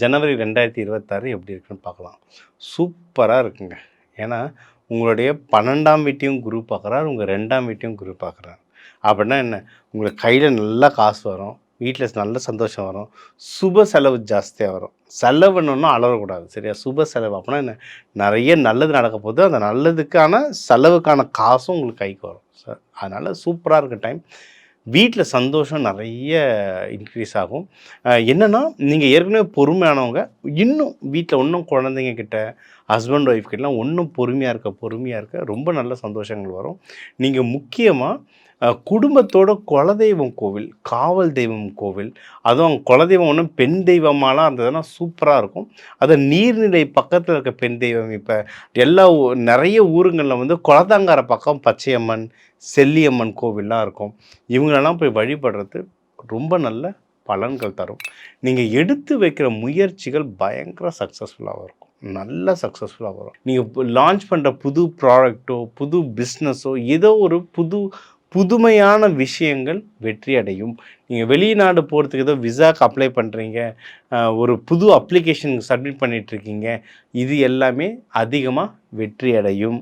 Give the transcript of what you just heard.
ஜனவரி ரெண்டாயிரத்தி இருபத்தாறு எப்படி இருக்குன்னு பார்க்கலாம். சூப்பராக இருக்குங்க. ஏன்னா உங்களுடைய பன்னெண்டாம் வீட்டையும் குரு பார்க்குறாரு உங்கள் ரெண்டாம் வீட்டையும் குரு பார்க்குறாரு. அப்படின்னா என்ன? உங்களுக்கு கையில் நல்லா காசு வரும் வீட்டில் நல்ல சந்தோஷம் வரும் சுப செலவு ஜாஸ்தியாக வரும். செலவுன்னு அலறக்கூடாது சரியா? சுப செலவு. அப்படின்னா என்ன? நிறைய நல்லது நடக்க போகுது அந்த நல்லதுக்கான செலவுக்கான காசும் உங்களுக்கு கைக்கு வரும். சார் அதனால் சூப்பராக இருக்க டைம் வீட்டில் சந்தோஷம் நிறைய இன்க்ரீஸ் ஆகும். என்னென்னா நீங்கள் ஏற்கனவே பொறுமையானவங்க இன்னும் வீட்டில் இன்னும் குழந்தைங்க கிட்ட ஹஸ்பண்ட் ஒய்ஃப் கிட்டலாம் ஒன்றும் பொறுமையாக இருக்க பொறுமையாக இருக்க ரொம்ப நல்ல சந்தோஷங்கள் வரும். நீங்கள் முக்கியமாக குடும்பத்தோட குலதெய்வம் கோவில் காவல் தெய்வம் கோவில் அதுவும் அவங்க குலதெய்வம் ஒன்றும் பெண் தெய்வமாலாம் இருந்ததுன்னா சூப்பராக இருக்கும். அது நீர்நிலை பக்கத்தில் இருக்க பெண் தெய்வம். இப்போ எல்லா ஊ- நிறைய ஊருங்களில் வந்து குலதாங்கார பக்கம் பச்சையம்மன் செல்லியம்மன் கோவில்லாம் இருக்கும். இவங்களெல்லாம் போய் வழிபடுறது ரொம்ப நல்ல பலன்கள் தரும். நீங்கள் எடுத்து வைக்கிற முயற்சிகள் பயங்கர சக்ஸஸ்ஃபுல்லாக இருக்கும். நல்ல சக்ஸஸ்ஃபுல்லாக வரும். நீங்கள் லான்ச் பண்ணுற புது ப்ராடக்ட்டோ புது பிஸ்னஸோ ஏதோ ஒரு புது புதுமையான விஷயங்கள் வெற்றி அடையும் நீங்கள் வெளிநாடு போகிறதுக்கு ஏதோ விசாக்கு அப்ளை பண்ணுறீங்க ஒரு புது அப்ளிகேஷன் சப்மிட் பண்ணிகிட்ருக்கீங்க இது எல்லாமே அதிகமாக வெற்றி அடையும்